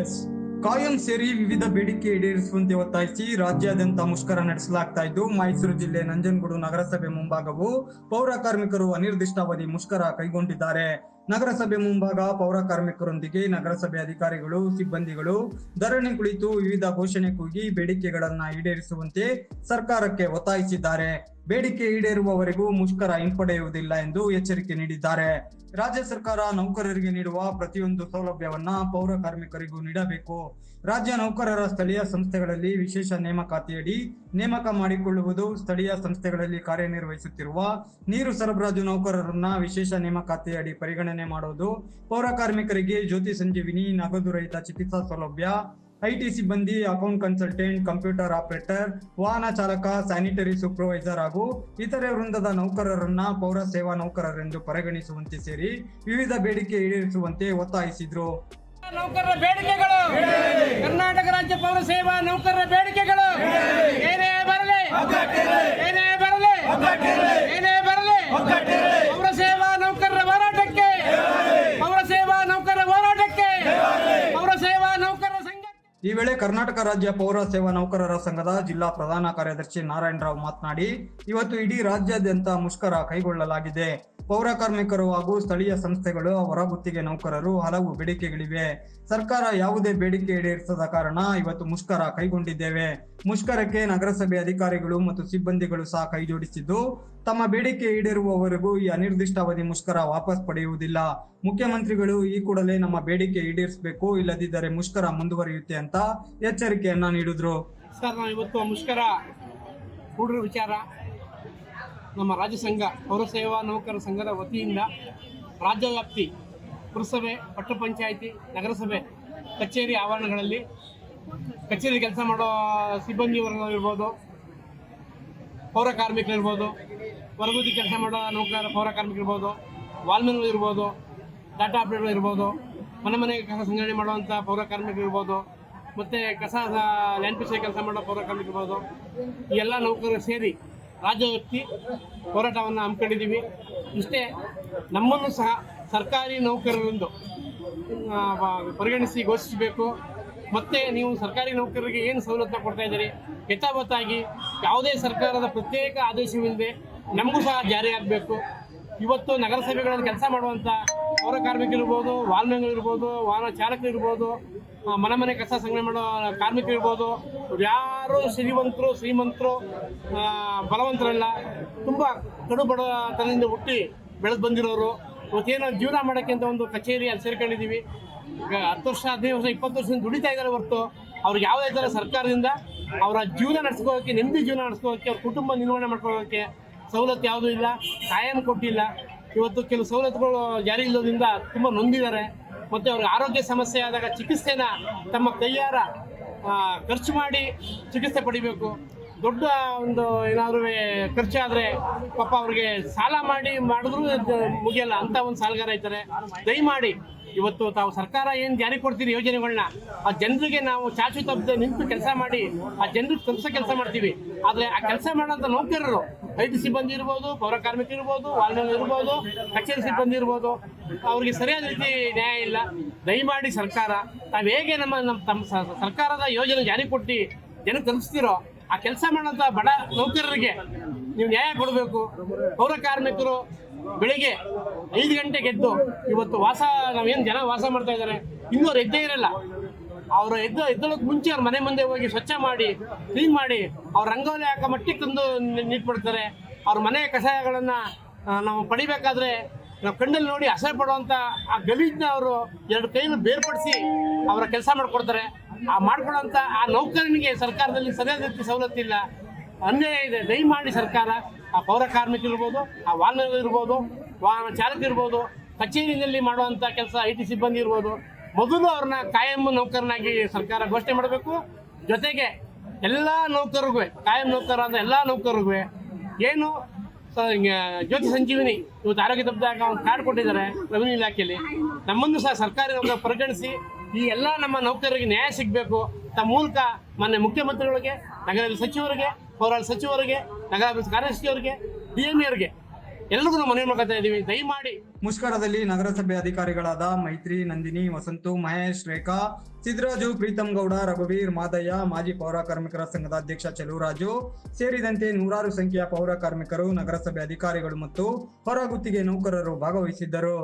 S ಕಾಯಂ ಸೇರಿ ವಿವಿಧ ಬೇಡಿಕೆ ಈಡೇರಿಸುವಂತೆ ಒತ್ತಾಯಿಸಿ ರಾಜ್ಯಾದ್ಯಂತ ಮುಷ್ಕರ ನಡೆಸಲಾಗ್ತಾ ಇದ್ದು, ಮೈಸೂರು ಜಿಲ್ಲೆ ನಂಜನಗೂಡು ನಗರಸಭೆ ಮುಂಭಾಗವು ಪೌರ ಕಾರ್ಮಿಕರು ಅನಿರ್ದಿಷ್ಟಾವಧಿ ಮುಷ್ಕರ ಕೈಗೊಂಡಿದ್ದಾರೆ. ನಗರಸಭೆ ಮುಂಭಾಗ ಪೌರ ಕಾರ್ಮಿಕರೊಂದಿಗೆ ನಗರಸಭೆ ಅಧಿಕಾರಿಗಳು, ಸಿಬ್ಬಂದಿಗಳು ಧರಣಿ ಕುಳಿತು ವಿವಿಧ ಘೋಷಣೆ ಕೂಗಿ ಬೇಡಿಕೆಗಳನ್ನ ಈಡೇರಿಸುವಂತೆ ಸರ್ಕಾರಕ್ಕೆ ಒತ್ತಾಯಿಸಿದ್ದಾರೆ. ಬೇಡಿಕೆ ಈಡೇರುವವರೆಗೂ ಮುಷ್ಕರ ಹಿಂಪಡೆಯುವುದಿಲ್ಲ ಎಂದು ಎಚ್ಚರಿಕೆ ನೀಡಿದ್ದಾರೆ. ರಾಜ್ಯ ಸರ್ಕಾರ ನೌಕರರಿಗೆ ನೀಡುವ ಪ್ರತಿಯೊಂದು ಸೌಲಭ್ಯವನ್ನ ಪೌರ ಕಾರ್ಮಿಕರಿಗೂ ನೀಡಬೇಕು. ರಾಜ್ಯ ನೌಕರರ ಸ್ಥಳೀಯ ಸಂಸ್ಥೆಗಳಲ್ಲಿ ವಿಶೇಷ ನೇಮಕಾತಿಯಡಿ ನೇಮಕ ಮಾಡಿಕೊಳ್ಳುವುದು ಸ್ಥಳೀಯ ಸಂಸ್ಥೆಗಳಲ್ಲಿ ಕಾರ್ಯನಿರ್ವಹಿಸುತ್ತಿರುವ ನೀರು ಸರಬರಾಜು ನೌಕರರನ್ನ ವಿಶೇಷ ನೇಮಕಾತಿಯಡಿ ಪರಿಗಣನೆ ಮಾಡುವುದು ಪೌರ ಕಾರ್ಮಿಕರಿಗೆ ಜ್ಯೋತಿ ಸಂಜೀವಿನಿ ನಗದು ರಹಿತ ಚಿಕಿತ್ಸಾ ಸೌಲಭ್ಯ ಐಟಿ ಸಿಬ್ಬಂದಿ, ಅಕೌಂಟ್ ಕನ್ಸಲ್ಟೆಂಟ್, ಕಂಪ್ಯೂಟರ್ ಆಪರೇಟರ್, ವಾಹನ ಚಾಲಕ, ಸ್ಯಾನಿಟರಿ ಸೂಪರ್ವೈಸರ್ ಹಾಗೂ ಇತರೆ ವೃಂದದ ನೌಕರರನ್ನ ಪೌರ ಸೇವಾ ನೌಕರರೆಂದು ಪರಿಗಣಿಸುವಂತೆ ಸೇರಿ ವಿವಿಧ ಬೇಡಿಕೆ ಈಡೇರಿಸುವಂತೆ ಒತ್ತಾಯಿಸಿದ್ರು. ನೌಕರರ ಬೇಡಿಕೆಗಳು. ಕರ್ನಾಟಕ ರಾಜ್ಯ ಪೌರ ಸೇವಾ ನೌಕರರ ಬೇಡಿಕೆಗಳು. ವೇಳೆ ಕರ್ನಾಟಕ ರಾಜ್ಯ ಪೌರ ಸೇವಾ ನೌಕರರ ಸಂಘದ ಜಿಲ್ಲಾ ಪ್ರಧಾನ ಕಾರ್ಯದರ್ಶಿ ನಾರಾಯಣರಾವ್ ಮಾತನಾಡಿ, ಇವತ್ತು ಇಡೀ ರಾಜ್ಯಾದ್ಯಂತ ಮುಷ್ಕರ ಕೈಗೊಳ್ಳಲಾಗಿದೆ. ಪೌರ ಕಾರ್ಮಿಕರು ಹಾಗೂ ಸ್ಥಳೀಯ ಸಂಸ್ಥೆಗಳು ಹೊರಗುತ್ತಿಗೆ ನೌಕರರು ಹಲವು ಬೇಡಿಕೆಗಳಿವೆ. ಸರ್ಕಾರ ಯಾವುದೇ ಬೇಡಿಕೆ ಈಡೇರಿಸದ ಕಾರಣ ಇವತ್ತು ಮುಷ್ಕರ ಕೈಗೊಂಡಿದ್ದೇವೆ. ಮುಷ್ಕರಕ್ಕೆ ನಗರಸಭೆ ಅಧಿಕಾರಿಗಳು ಮತ್ತು ಸಿಬ್ಬಂದಿಗಳು ಸಹ ಕೈಜೋಡಿಸಿದ್ದು ತಮ್ಮ ಬೇಡಿಕೆ ಈಡೇರುವವರೆಗೂ ಈ ಅನಿರ್ದಿಷ್ಟಾವಧಿ ಮುಷ್ಕರ ವಾಪಸ್ ಪಡೆಯುವುದಿಲ್ಲ. ಮುಖ್ಯಮಂತ್ರಿಗಳು ಈ ಕೂಡಲೇ ನಮ್ಮ ಬೇಡಿಕೆ ಈಡೇರಿಸಬೇಕು, ಇಲ್ಲದಿದ್ದರೆ ಮುಷ್ಕರ ಮುಂದುವರಿಯುತ್ತೆ ಅಂತ ಎಚ್ಚರಿಕೆಯನ್ನ ನೀಡಿದ್ರು. ಸರ್ ನಾವು ಇವತ್ತು ಮುಷ್ಕರ ಹುಡುಗರ ವಿಚಾರ. ನಮ್ಮ ರಾಜ್ಯ ಸಂಘ, ಪೌರ ಸೇವಾ ನೌಕರರ ಸಂಘದ ವತಿಯಿಂದ ರಾಜ್ಯ ವ್ಯಾಪ್ತಿ, ಪುರಸಭೆ ಪಟ್ಟ ಪಂಚಾಯಿತಿ, ನಗರಸಭೆ, ಕಚೇರಿ ಆವರಣಗಳಲ್ಲಿ ಕಚೇರಿ ಕೆಲಸ ಮಾಡೋ ಸಿಬ್ಬಂದಿ ವರ್ಗ ಇರ್ಬೋದು, ಪೌರ ಕಾರ್ಮಿಕರಿರ್ಬೋದು ಹೊರಗುದಿ ಕೆಲಸ ಮಾಡೋ ನೌಕರ, ಪೌರ ಕಾರ್ಮಿಕರಿರ್ಬೋದು ವಾಲ್ಮನ್ಗಳು ಇರ್ಬೋದು, ಡಾಟಾ ಆಪ್ರೇಟರ್ಗಳಿರ್ಬೋದು ಮನೆ ಮನೆಗೆ ಕೆಲಸ ಸಂಗ್ರಹಣೆ ಮಾಡುವಂಥ ಪೌರ ಕಾರ್ಮಿಕರು ಇರ್ಬೋದು ಮತ್ತು ಕಸ ಲ್ಯಾಂಡ್ ಪಿಸಿ ಕೆಲಸ ಮಾಡೋ ಇರ್ಬೋದು ಈ ಎಲ್ಲ ನೌಕರರು ಸೇರಿ ರಾಜ್ಯವತ್ತಿ ಹೋರಾಟವನ್ನು ಹಮ್ಮಿಕೊಂಡಿದ್ದೀವಿ. ಇಷ್ಟೇ ನಮ್ಮನ್ನು ಸಹ ಸರ್ಕಾರಿ ನೌಕರರೆಂದು ಪರಿಗಣಿಸಿ ಘೋಷಿಸಬೇಕು. ಮತ್ತೆ ನೀವು ಸರ್ಕಾರಿ ನೌಕರರಿಗೆ ಏನು ಸವಲತ್ತು ಕೊಡ್ತಾ ಇದ್ದೀರಿ? ಯಥಾವತ್ತಾಗಿ ಯಾವುದೇ ಸರ್ಕಾರದ ಪ್ರತ್ಯೇಕ ಆದೇಶವಿಲ್ಲದೆ ನಮಗೂ ಸಹ ಜಾರಿಯಾಗಬೇಕು ಇವತ್ತು ನಗರಸಭೆಗಳಲ್ಲಿ ಕೆಲಸ ಮಾಡುವಂಥ ಪೌರ ಕಾರ್ಮಿಕರಿರ್ಬೋದು, ವಾಹನಗಳಿರ್ಬೋದು, ವಾಹನ ಚಾಲಕರಿರ್ಬೋದು ಮನೆ ಮನೆ ಕಸ ಸಂಗ್ರಹ ಮಾಡೋ ಕಾರ್ಮಿಕರಿರ್ಬೋದು ಇರ್ಬೋದು ಯಾರು ಶ್ರೀಮಂತರು ಶ್ರೀಮಂತರು ಬಲವಂತರಲ್ಲ, ತುಂಬ ಕಡು ಬಡತನದಿಂದ ಹುಟ್ಟಿ ಬೆಳೆದು ಬಂದಿರೋರು, ಇವತ್ತೇನೋ ಜೀವನ ಮಾಡೋಕ್ಕೆ ಅಂತ ಒಂದು ಕಚೇರಿ ಅಲ್ಲಿ ಸೇರ್ಕೊಂಡಿದ್ದೀವಿ ಹತ್ತು ವರ್ಷ, ಹದಿನೈದು ವರ್ಷ, ಇಪ್ಪತ್ತು ವರ್ಷದಿಂದ ದುಡಿತಾ ಇದ್ದಾರೆ ಹೊರತು, ಅವ್ರಿಗೆ ಯಾವುದೇ ಥರ ಸರ್ಕಾರದಿಂದ ಅವರ ಜೀವನ ನಡೆಸ್ಕೋಕ್ಕೆ ನೆಮ್ಮದಿ ಜೀವನ ನಡೆಸ್ಕೋಕ್ಕೆ ಅವ್ರ ಕುಟುಂಬ ನಿರ್ವಹಣೆ ಮಾಡ್ಕೊಳ್ಳೋಕ್ಕೆ ಸವಲತ್ತು ಯಾವುದೂ ಇಲ್ಲ, ಕಾಯಂ ಕೊಟ್ಟಿಲ್ಲ. ಇವತ್ತು ಕೆಲವು ಸವಲತ್ತುಗಳು ಜಾರಿ ಇಲ್ಲೋದ್ರಿಂದ ತುಂಬ ನೊಂದಿದ್ದಾರೆ. ಮತ್ತು ಅವ್ರಿಗೆ ಆರೋಗ್ಯ ಸಮಸ್ಯೆ ಆದಾಗ ಚಿಕಿತ್ಸೆನ ತಮ್ಮ ಕೈಯಾರ ಖರ್ಚು ಮಾಡಿ ಚಿಕಿತ್ಸೆ ಪಡಿಬೇಕು. ದೊಡ್ಡ ಒಂದು ಏನಾದರೂ ಖರ್ಚಾದರೆ ಪಾಪ ಅವ್ರಿಗೆ ಸಾಲ ಮಾಡಿ ಮಾಡಿದ್ರು ಮುಗಿಯಲ್ಲ. ಅಂತ ಒಂದು ಸಾಲಗಾರ ಇದ್ದಾರೆ. ದಯಮಾಡಿ ಇವತ್ತು ತಾವು ಸರ್ಕಾರ ಏನು ಜಾರಿ ಕೊಡ್ತೀರಿ ಯೋಜನೆಗಳನ್ನ, ಆ ಜನರಿಗೆ ನಾವು ಚಾಚು ತಪ್ಪದೆ ನಿಂತು ಕೆಲಸ ಮಾಡಿ, ಆ ಜನರಿಗೆ ತಲುಪಿಸೋ ಕೆಲಸ ಮಾಡ್ತೀವಿ. ಆದರೆ ಆ ಕೆಲಸ ಮಾಡೋಂಥ ನೌಕರರು ಐಟಿ ಸಿಬ್ಬಂದಿ ಇರ್ಬೋದು, ಪೌರ ಕಾರ್ಮಿಕರು ಇರ್ಬೋದು ವಾಲ್ಮೀನಿ ಇರ್ಬೋದು, ಕಚೇರಿ ಸಿಬ್ಬಂದಿ ಇರ್ಬೋದು, ಅವ್ರಿಗೆ ಸರಿಯಾದ ರೀತಿ ನ್ಯಾಯ ಇಲ್ಲ. ದಯಮಾಡಿ ಸರ್ಕಾರ, ತಾವು ಹೇಗೆ ನಮ್ಮ ನಮ್ಮ, ತಮ್ಮ ಸರ್ಕಾರದ ಯೋಜನೆ ಜಾರಿ ಕೊಟ್ಟು ಜನಕ್ಕೆ ತಲುಪಿಸ್ತೀರೋ, ಆ ಕೆಲಸ ಮಾಡೋಂಥ ಬಡ ನೌಕರರಿಗೆ ನೀವು ನ್ಯಾಯ ಕೊಡಬೇಕು. ಪೌರ ಕಾರ್ಮಿಕರು ಬೆಳಿಗ್ಗೆ ಐದು ಗಂಟೆಗೆ ಎದ್ದು, ಇವತ್ತು ವಾಸ, ನಾವೇನು ಜನ ವಾಸ ಮಾಡ್ತಾ ಇದ್ದಾರೆ, ಇನ್ನೂ ಅವ್ರು ಎದ್ದೇ ಇರಲ್ಲ. ಅವರು ಎದ್ದ ಎದ್ದಳಕ್ಕೆ ಮುಂಚೆ ಅವ್ರ ಮನೆ ಮುಂದೆ ಹೋಗಿ ಸ್ವಚ್ಛ ಮಾಡಿ, ಕ್ಲೀನ್ ಮಾಡಿ, ಅವ್ರ ರಂಗೋಲಿ ಹಾಕೋ ಮಟ್ಟಿಗೆ ತಂದು ನೀಟ್ಬಿಡ್ತಾರೆ. ಅವ್ರ ಮನೆ ಕಷಾಯಗಳನ್ನು ನಾವು ಪಡಿಬೇಕಾದ್ರೆ ನಾವು ಕಣ್ಣಲ್ಲಿ ನೋಡಿ ಅಸಹ್ಯ ಪಡುವಂಥ ಆ ಗಲೀಜನ್ನ ಅವರು ಎರಡು ಕೈಯನ್ನು ಬೇರ್ಪಡಿಸಿ ಅವರ ಕೆಲಸ ಮಾಡಿಕೊಡ್ತಾರೆ. ಆ ಮಾಡ್ಕೊಳ್ಳೋಂಥ ಆ ನೌಕರನಿಗೆ ಸರ್ಕಾರದಲ್ಲಿ ಸರಿಯಾದ ರೀತಿ ಸವಲತ್ತಿಲ್ಲ ಅನ್ಯಾಯ ಇದೆ. ದಯಮಾಡಿ ಸರ್ಕಾರ, ಆ ಪೌರ ಕಾರ್ಮಿಕರು ಇರ್ಬೋದು, ಆ ವಾಹನ ಇರ್ಬೋದು, ವಾಹನ ಚಾಲಕ ಇರ್ಬೋದು, ಕಚೇರಿನಲ್ಲಿ ಮಾಡುವಂಥ ಕೆಲಸ ಐ ಟಿ ಸಿಬ್ಬಂದಿ ಇರ್ಬೋದು ಮೊದಲು ಅವ್ರನ್ನ ಕಾಯಂ ನೌಕರನಾಗಿ ಸರ್ಕಾರ ಘೋಷಣೆ ಮಾಡಬೇಕು. ಜೊತೆಗೆ ಎಲ್ಲ ನೌಕರಿಗೂ ಕಾಯಂ ನೌಕರ ಅಂದ್ರೆ ಎಲ್ಲ ನೌಕರಿಗೂ ಏನು ಜ್ಯೋತಿ ಸಂಜೀವಿನಿ ಇವತ್ತು ಆರೋಗ್ಯ ತಪ್ಪದಾಗ ಒಂದು ಕಾರ್ಡ್ ಕೊಟ್ಟಿದ್ದಾರೆ ರೆವಿನ್ಯೂ ಇಲಾಖೆಯಲ್ಲಿ. ನಮ್ಮನ್ನು ಸಹ ಸರ್ಕಾರಿ ನೌಕರ ಪರಿಗಣಿಸಿ ಈ ಎಲ್ಲ ನಮ್ಮ ನೌಕರರಿಗೆ ನ್ಯಾಯ ಸಿಗಬೇಕು. ತಮ್ಮ ಮೂಲಕ ಮೊನ್ನೆ ಮುಖ್ಯಮಂತ್ರಿಗಳಿಗೆ ನಗರ ಸಚಿವರಿಗೆ, ಪೌರಾಡಳಿತ ಸಚಿವರಿಗೆ, ನಗರಾಭಿವೃದ್ಧಿ ಕಾರ್ಯದರ್ಶಿಯವರಿಗೆ ಡಿ ಎಂ ಎರ್ಗೆ ಎಲ್ಲರಿಗೂ ನಾವು ಮನವಿ ಮಾಡ್ಕೊತಾ ಇದ್ದೀವಿ. ದಯಮಾಡಿ. ಮುಷ್ಕರದಲ್ಲಿ ನಗರಸಭೆ ಅಧಿಕಾರಿಗಳಾದ ಮೈತ್ರಿ, ನಂದಿನಿ, ವಸಂತು, ಮಹೇಶ್, ರೇಖಾ ಸಿದ್ದರಾಜು ಪ್ರೀತಂ ಗೌಡ, ರಘುವೀರ್, ಮಾದಯ್ಯ, ಮಾಜಿ ಪೌರ ಕಾರ್ಮಿಕರ ಸಂಘದ ಅಧ್ಯಕ್ಷ ಚಲುವರಾಜು. ಸೇರಿದಂತೆ ನೂರಾರು ಸಂಖ್ಯೆಯ ಪೌರ ಕಾರ್ಮಿಕರು, ನಗರಸಭೆ ಅಧಿಕಾರಿಗಳು ಮತ್ತು ಹೊರಗುತ್ತಿಗೆ ನೌಕರರು ಭಾಗವಹಿಸಿದ್ದರು.